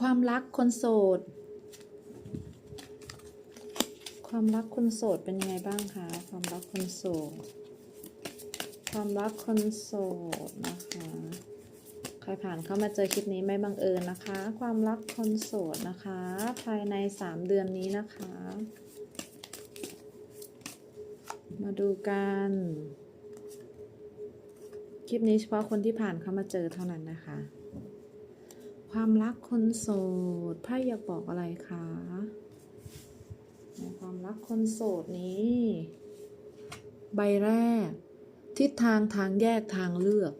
ความรักคนโสด ความรักคนโสดเป็นยังไงบ้างคะ ความรักคนโสด ความรักคนโสดนะคะ ใครผ่านเข้ามาเจอคลิปนี้ไม่บังเอิญนะคะ ความรักคนโสดนะคะ ภายใน3เดือนนี้นะคะ มาดูกันคลิปนี้เฉพาะคนที่ผ่านเข้ามาเจอเท่านั้นนะคะ ความรักคนโสดไพ่อยากบอกอะไรคะในความรักคนโสดนี้ ใบแรก ทิศทางทางแยกทางเลือก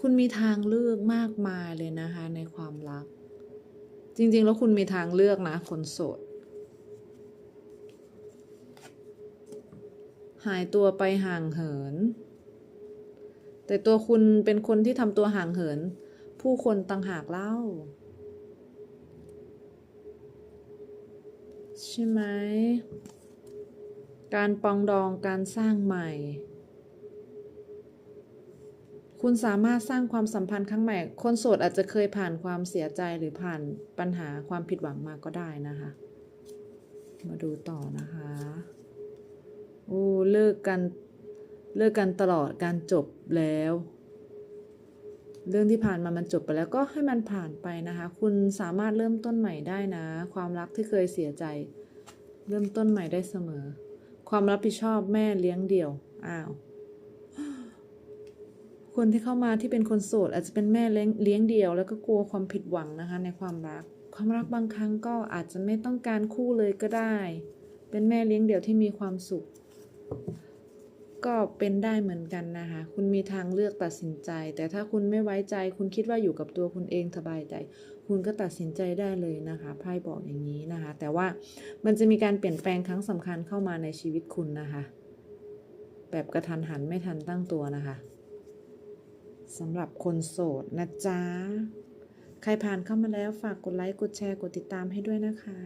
คุณมีทางเลือกมากมายเลยนะคะ ในความรัก จริง ๆ แล้วคุณมีทางเลือกนะ คนโสด หายตัวไปห่างเหิน แต่ตัวคุณเป็นคนที่ทำตัวห่างเหิน ผู้คนต่างหากเล่า ใช่ไหม การปองดองการสร้างใหม่ คุณสามารถสร้างความสัมพันธ์ครั้งใหม่ คนโสดอาจจะเคยผ่านความเสียใจหรือผ่านปัญหาความผิดหวังมาก็ได้นะคะ มาดูต่อนะคะโอ้เลิกกันเลิกกันตลอดการจบแล้ว เรื่องที่ผ่านมามันจบไปแล้วก็ให้มันผ่านไปนะคะ คุณสามารถเริ่มต้นใหม่ได้นะ ความรักที่เคยเสียใจ เริ่มต้นใหม่ได้เสมอ ความรับผิดชอบแม่เลี้ยงเดี่ยว อ้าว คนที่เข้ามาที่เป็นคนโสด อาจจะเป็นแม่เลี้ยงเดี่ยว แล้วก็กลัวความผิดหวังนะคะ ในความรัก ความรักบางครั้งก็อาจจะไม่ต้องการคู่เลยก็ได้ เป็นแม่เลี้ยงเดี่ยวที่มีความสุข ก็เป็นได้เหมือนกันนะคะ คุณมีทางเลือกตัดสินใจ แต่ถ้าคุณไม่ไว้ใจ คุณคิดว่าอยู่กับตัวคุณเองสบายใจ คุณก็ตัดสินใจได้เลยนะคะไพ่บอกอย่างนี้นะคะ แต่ว่ามันจะมีการเปลี่ยนแปลงครั้งสำคัญเข้ามาในชีวิตคุณนะคะ แบบกระทันหันไม่ทันตั้งตัวนะคะสำหรับคนโสดนะจ๊ะ ใครผ่านเข้ามาแล้วฝากกดไลค์ กดแชร์ กดติดตามให้ด้วยนะคะ